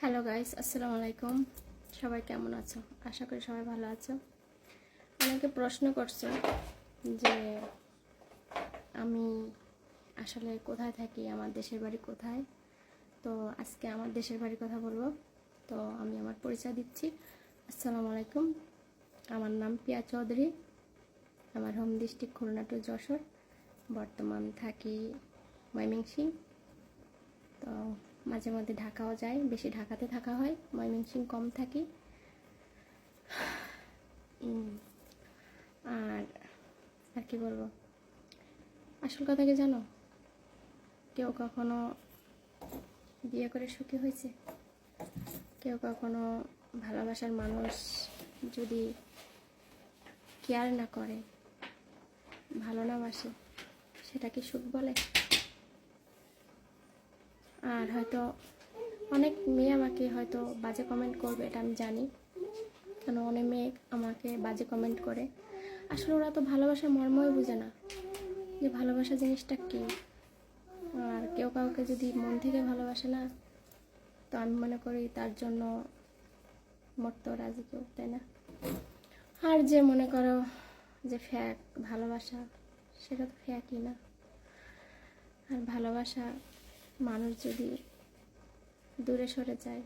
Hello guys আসসালামু আলাইকুম সবাই কেমন আছো? আশা করি সবাই ভালো আছো। অনেকে প্রশ্ন করছ যে আমি আসলে কোথায় থাকি? আমার দেশের বাড়ি কোথায়? তো আজকে আমার দেশের বাড়ির কথা বলব। তো আমি আমার পরিচয় দিচ্ছি। আসসালামু আলাইকুম। আমার নাম পিয়া চৌধুরী। আমার home district Khulna to Jessore. বর্তমান থাকি ময়মনসিং তো মাঝে মধ্যে ঢাকাও যায়, বেশি ঢাকাতে থাকা হয়, ময়মনসিং কম থাকি। আর আর কি বলব? আসল কথা কি জানো? কেউ কখনো বিয়ে করে সুখী হয়েছে? কেউ কখনো ভালোবাসার মানুষ যদি কেয়ার না করে, ভালো না বাসে, সেটা কি সুখ বলে? আর হয়তো অনেক মেয়ে আমাকে হয়তো বাজে কমেন্ট করবে, এটা আমি জানি। কেন অনেক মেয়ে আমাকে বাজে কমেন্ট করে। আসলে ওরা তো ভালোবাসার মর্মই বুঝে না যে ভালোবাসা জিনিসটা কী। আর কেউ কাউকে যদি মন থেকে ভালোবাসে না, তো আমি মনে করি তার জন্য মরতেও রাজি কেউ, তাই না? আর যে মনে করো যে ফ্যাক ভালোবাসা, সেটা তো ফ্যাকই না। আর ভালোবাসা মানুষ যদি দূরে সরে যায়,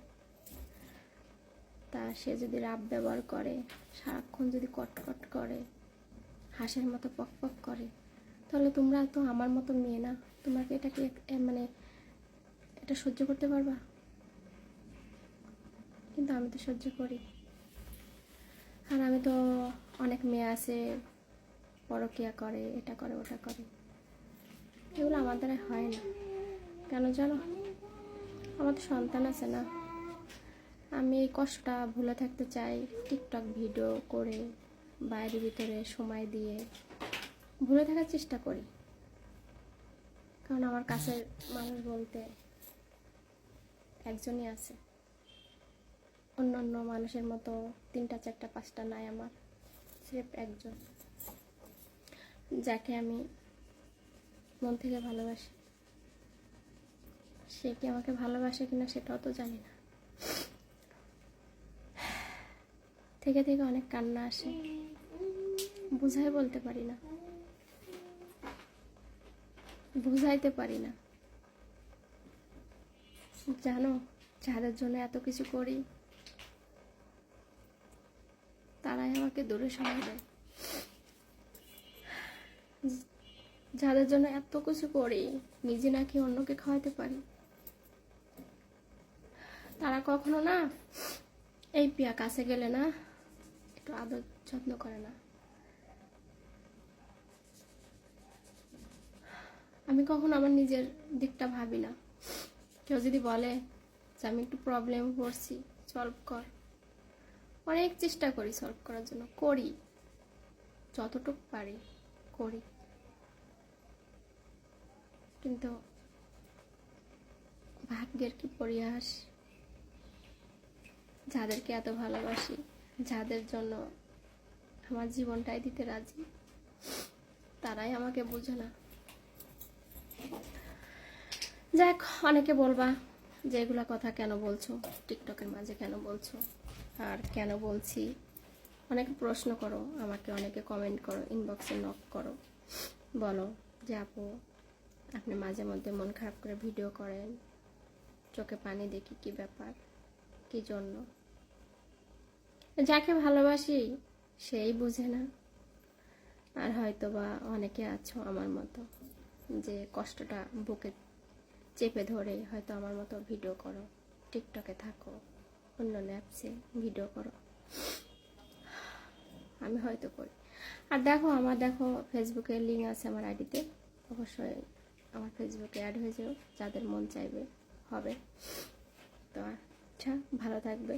তা সে যদি রাব ব্যবহার করে, সারাক্ষণ যদি কটকট করে, হাঁসের মতো পক পক করে, তাহলে তোমরা তো আমার মতো মেয়ে না। তোমরা কি এটা কি এক- মানে এটা সহ্য করতে পারবা? কিন্তু আমি তো সহ্য করি। আর আমি তো অনেক মেয়ে আছে, পরকিয়া করে, এটা করে, ওটা করে। এগুলো আমার দ্বারা হয় না। কেন জানো? আমার তো সন্তান আছে না। আমি এই কষ্টটা ভুলে থাকতে চাই। টিকটক ভিডিও করে বাইরের ভিতরে সময় দিয়ে ভুলে থাকার চেষ্টা করি। কারণ আমার কাছের মানুষ বলতে একজনই আছে। অন্য অন্য মানুষের মতো তিনটা, চারটা, পাঁচটা নাই আমার স্রেফ একজন। যাকে আমি মন থেকে ভালোবাসি। সে কি আমাকে ভালোবাসে কিনা সেটাও তো জানি না। থেকে থেকে অনেক কান্না আসে। বুঝাই বলতে পারি না। বুঝাইতে পারি না। জানো, যাদের জন্য এত কিছু করি, তারাই আমাকে দূরে সরাই দেয়। যাদের জন্য এত কিছু করি, নিজে নাকি অন্যকে খাওয়াতে পারি? তারা কখনো না এই পিয়া কাছে গেলে না একটু আদর যত্ন করে না। আমি কখনো আমার নিজের দিকটা ভাবি না। কেউ যদি বলে যে আমি একটু প্রবলেম পড়ছি সলভ কর। অনেক চেষ্টা করি সলভ করার জন্য, করি। যতটুকু পারি, করি। কিন্তু ভাগ্যের কি পরিহাস? যাদেরকে এত ভালোবাসি, যাদের জন্য আমার জীবনটাই দিতে রাজি, তারাই আমাকে বুঝে না। যাক, অনেকে বলবা যে এগুলা কথা কেন বলছো? টিকটকের মাঝে কেন বলছো? আর কেন বলছি? অনেকে প্রশ্ন করো, আমাকে অনেকে কমেন্ট করো ইনবক্সে নক করো। বলো যে, আপু, আপনি মাঝে মধ্যে মন খারাপ করে ভিডিও করেন। চোখে পানি দেখি, কি ব্যাপার? কি জন্য? যাকে ভালোবাসি, সেই বুঝে না। আর হয়তো বা অনেকে আছো আমার মতো, যে কষ্টটা বুকে চেপে ধরে হয়তো আমার মতো ভিডিও করো, টিকটকে থাকো, অন্য অ্যাপসে ভিডিও করো। আমি হয়তো করি। আর দেখো, আমার দেখো ফেসবুকে লিঙ্ক আছে আমার আইডিতে। অবশ্যই আমার ফেসবুকে অ্যাড হয়ে যাও, যাদের মন চাইবে, হবে। তো আচ্ছা ভালো থাকবে।